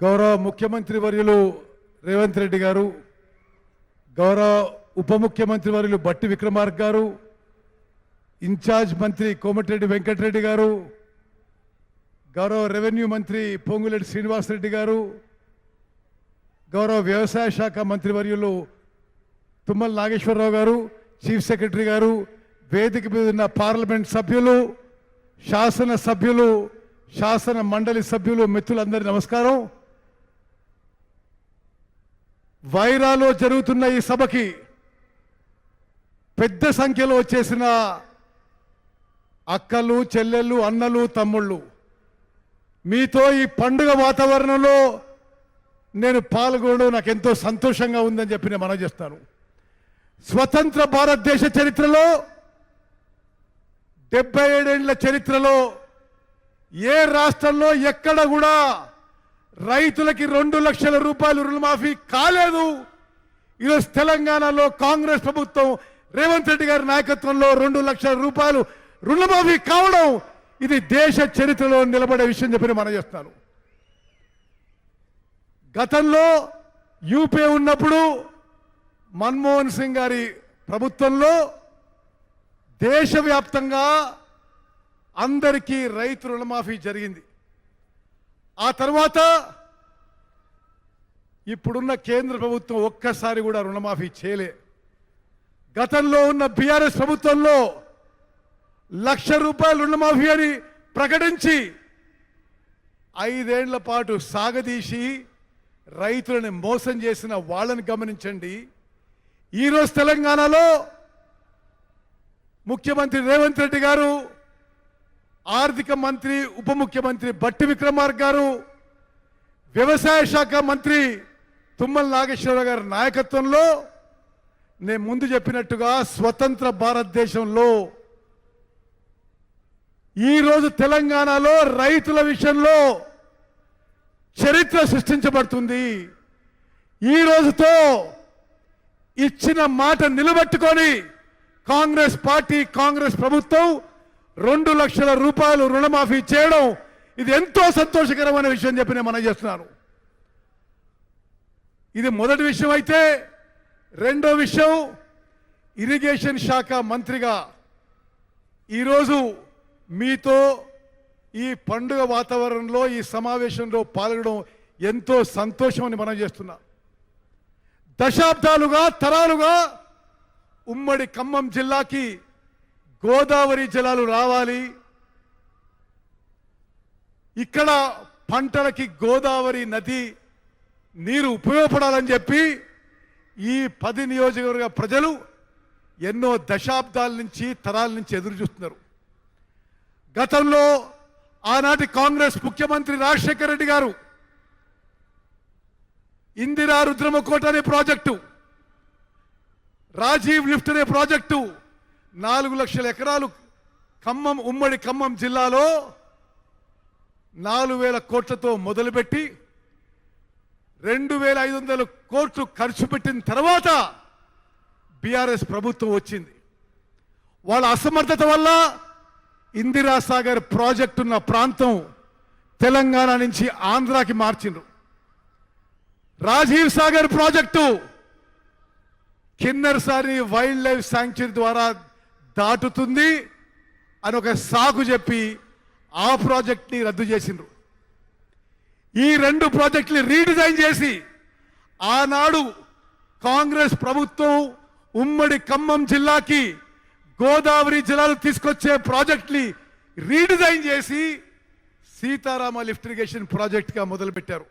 గౌరవ ముఖ్యమంత్రి వర్యులు రేవంత్ రెడ్డి గారు గౌరవ ఉప ముఖ్యమంత్రి వర్యులు బట్టి విక్రమార్క గారు ఇన్ఛార్జ్ మంత్రి కోమటిరెడ్డి వెంకటరెడ్డి గారు గౌరవ రెవెన్యూ మంత్రి పొంగులేటి శ్రీనివాసరెడ్డి గారు గౌరవ వ్యవసాయ శాఖ మంత్రివర్యులు తుమ్మల నాగేశ్వరరావు గారు చీఫ్ సెక్రటరీ గారు వేదిక మీద ఉన్న పార్లమెంట్ సభ్యులు శాసన సభ్యులు శాసన మండలి సభ్యులు మిత్రులందరి నమస్కారం. వైరాలో జరుగుతున్న ఈ సభకి పెద్ద సంఖ్యలో వచ్చేసిన అక్కలు చెల్లెళ్ళు అన్నలు తమ్ముళ్ళు మీతో ఈ పండుగ వాతావరణంలో నేను పాల్గొనడం నాకు ఎంతో సంతోషంగా ఉందని చెప్పి నేను మనం చేస్తాను. స్వతంత్ర భారతదేశ చరిత్రలో డెబ్బై ఏడేళ్ళ చరిత్రలో ఏ రాష్ట్రంలో ఎక్కడ కూడా రైతులకి రెండు లక్షల రూపాయలు రుణమాఫీ కాలేదు. ఈరోజు తెలంగాణలో కాంగ్రెస్ ప్రభుత్వం రేవంత్ రెడ్డి గారి నాయకత్వంలో రెండు లక్షల రూపాయలు రుణమాఫీ కావడం ఇది దేశ చరిత్రలో నిలబడే విషయం చెప్పి మనం చేస్తాను గతంలో యూపీ ఉన్నప్పుడు మన్మోహన్ సింగ్ గారి ప్రభుత్వంలో దేశవ్యాప్తంగా అందరికీ రైతు రుణమాఫీ జరిగింది. ఆ తర్వాత ఇప్పుడున్న కేంద్ర ప్రభుత్వం ఒక్కసారి కూడా రుణమాఫీ చేయలే. గతంలో ఉన్న బీఆర్ఎస్ ప్రభుత్వంలో లక్ష రూపాయలు రుణమాఫీ అని ప్రకటించి ఐదేళ్ళ పాటు సాగదీసి రైతులను మోసం చేసిన వాళ్ళని గమనించండి. ఈరోజు తెలంగాణలో ముఖ్యమంత్రి రేవంత్ రెడ్డి గారు ఆర్థిక మంత్రి ఉప ముఖ్యమంత్రి బట్టి విక్రమార్క గారు వ్యవసాయ శాఖ మంత్రి తుమ్మల నాగేశ్వరరావు గారి నాయకత్వంలో నేను ముందు చెప్పినట్టుగా స్వతంత్ర భారతదేశంలో ఈరోజు తెలంగాణలో రైతుల విషయంలో చరిత్ర సృష్టించబడుతుంది. ఈ రోజుతో ఇచ్చిన మాట నిలబెట్టుకొని కాంగ్రెస్ పార్టీ కాంగ్రెస్ ప్రభుత్వం రెండు లక్షల రూపాయలు రుణమాఫీ చేయడం ఇది ఎంతో సంతోషకరమైన విషయం చెప్పి నేను మనం చేస్తున్నాను. ఇది మొదటి విషయం అయితే రెండో విషయం ఇరిగేషన్ శాఖ మంత్రిగా ఈరోజు మీతో ఈ పండుగ వాతావరణంలో ఈ సమావేశంలో పాల్గొనడం ఎంతో సంతోషం అని మనం చేస్తున్నాం. దశాబ్దాలుగా తరాలుగా ఉమ్మడి ఖమ్మం జిల్లాకి గోదావరి జలాలు రావాలి. ఇక్కడ పంటలకి గోదావరి నది నీరు ఉపయోగపడాలని చెప్పి ఈ పది నియోజకవర్గ ప్రజలు ఎన్నో దశాబ్దాల నుంచి తరాల నుంచి ఎదురు చూస్తున్నారు. గతంలో ఆనాటి కాంగ్రెస్ ముఖ్యమంత్రి రాజశేఖర రెడ్డి గారు ఇందిరా రుద్రమకోట అనే ప్రాజెక్టు రాజీవ్ లిఫ్ట్ అనే ప్రాజెక్టు నాలుగు లక్షల ఎకరాలు ఖమ్మం ఉమ్మడి ఖమ్మం జిల్లాలో నాలుగు వేల కోట్లతో మొదలుపెట్టి రెండు వేల ఐదు వందల కోట్లు ఖర్చు పెట్టిన తర్వాత బీఆర్ఎస్ ప్రభుత్వం వచ్చింది. వాళ్ళ అసమర్థత వల్ల ఇందిరా సాగర్ ప్రాజెక్టు ఉన్న ప్రాంతం తెలంగాణ నుంచి ఆంధ్రాకి మార్చిండ్రు. Rajiv Sagar project Kinnerasani wildlife sanctuary ద్వారా దాటుతుంది అని ఒక సాకు చెప్పి ఆ ప్రాజెక్ట్ని రద్దు చేసిండ్రు. ఈ రెండు ప్రాజెక్టులు రీడిజైన్ చేసి ఆనాడు కాంగ్రెస్ ప్రభుత్వం ఉమ్మడి ఖమ్మం జిల్లాకి గోదావరి జలాలు తీసుకొచ్చే ప్రాజెక్ట్ని రీడిజైన్ చేసి సీతారామ లిఫ్ట్ ఇరిగేషన్ ప్రాజెక్ట్గా మొదలుపెట్టారు.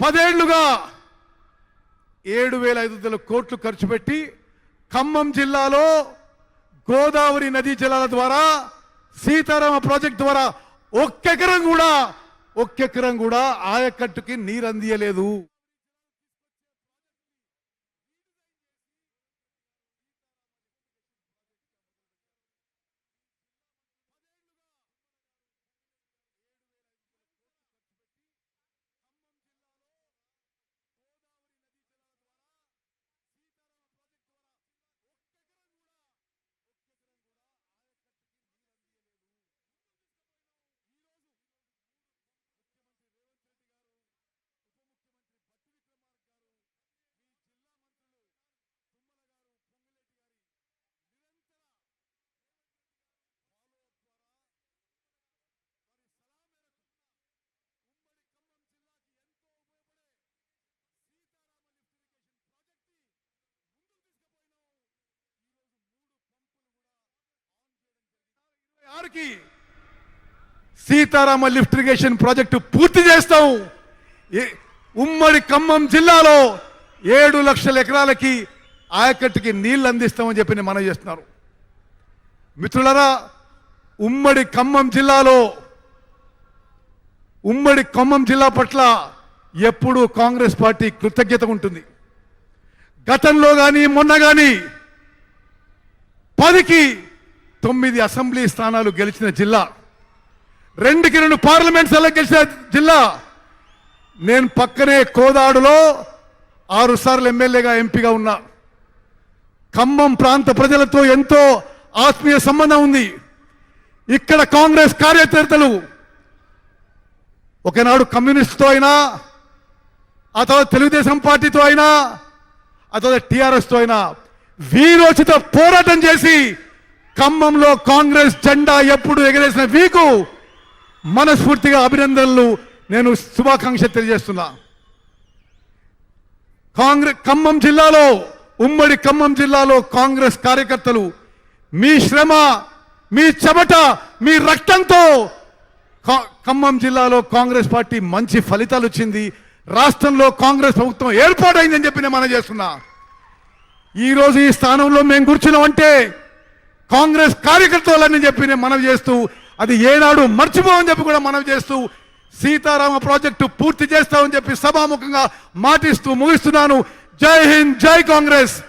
పదేళ్ళుగా ఏడు వేల ఐదు వందల కోట్లు ఖర్చు పెట్టి ఖమ్మం జిల్లాలో గోదావరి నదీ జలాల ద్వారా సీతారామ ప్రాజెక్ట్ ద్వారా ఒక్కెకరం కూడా ఒక్కెకరం కూడా ఆయకట్టుకి నీరు ఆరుకి సీతారామ లిఫ్ట్ ఇరిగేషన్ ప్రాజెక్టు పూర్తి చేస్తాం. ఉమ్మడి ఖమ్మం జిల్లాలో ఏడు లక్షల ఎకరాలకి ఆయకట్టుకి నీళ్ళు అందిస్తామని చెప్పి మనం చేస్తున్నారు. మిత్రులరా ఉమ్మడి ఖమ్మం జిల్లాలో ఉమ్మడి ఖమ్మం జిల్లా పట్ల ఎప్పుడూ కాంగ్రెస్ పార్టీ కృతజ్ఞత ఉంటుంది. గతంలో కానీ మొన్న కానీ పదికి తొమ్మిది అసెంబ్లీ స్థానాలు గెలిచిన జిల్లా. రెండుకి రెండు పార్లమెంట్ స్థానాలు గెలిచిన జిల్లా. నేను పక్కనే కోదాడులో ఆరు సార్లు ఎమ్మెల్యేగా ఎంపీగా ఉన్నా. ఖమ్మం ప్రాంత ప్రజలతో ఎంతో ఆత్మీయ సంబంధం ఉంది. ఇక్కడ కాంగ్రెస్ కార్యకర్తలు ఒకనాడు కమ్యూనిస్ట్తో అయినా ఆ తర్వాత తెలుగుదేశం పార్టీతో అయినా ఆ తర్వాత టీఆర్ఎస్తో అయినా వీరోచిత పోరాటం చేసి ఖమ్మంలో కాంగ్రెస్ జెండా ఎప్పుడు ఎగరేసిన వీకు మనస్ఫూర్తిగా అభినందనలు నేను శుభాకాంక్ష తెలియజేస్తున్నా. కాంగ్రెస్ ఖమ్మం జిల్లాలో ఉమ్మడి ఖమ్మం జిల్లాలో కాంగ్రెస్ కార్యకర్తలు మీ శ్రమ మీ చెమట మీ రక్తంతో కా- ఖమ్మం జిల్లాలో కాంగ్రెస్ పార్టీ మంచి ఫలితాలు వచ్చింది. రాష్ట్రంలో కాంగ్రెస్ ప్రభుత్వం ఏర్పాటైందని చెప్పి నేను మనం చేస్తున్నా. ఈరోజు ఈ స్థానంలో మేము కూర్చున్నామంటే కాంగ్రెస్ కార్యకర్తలని చెప్పి నేను మనవి చేస్తూ అది ఏనాడు మర్చిపోమని చెప్పి కూడా మనవి చేస్తూ సీతారామ ప్రాజెక్టు పూర్తి చేస్తామని చెప్పి సభాముఖంగా మాటిస్తూ ముగిస్తున్నాను. జై హింద్ జై కాంగ్రెస్!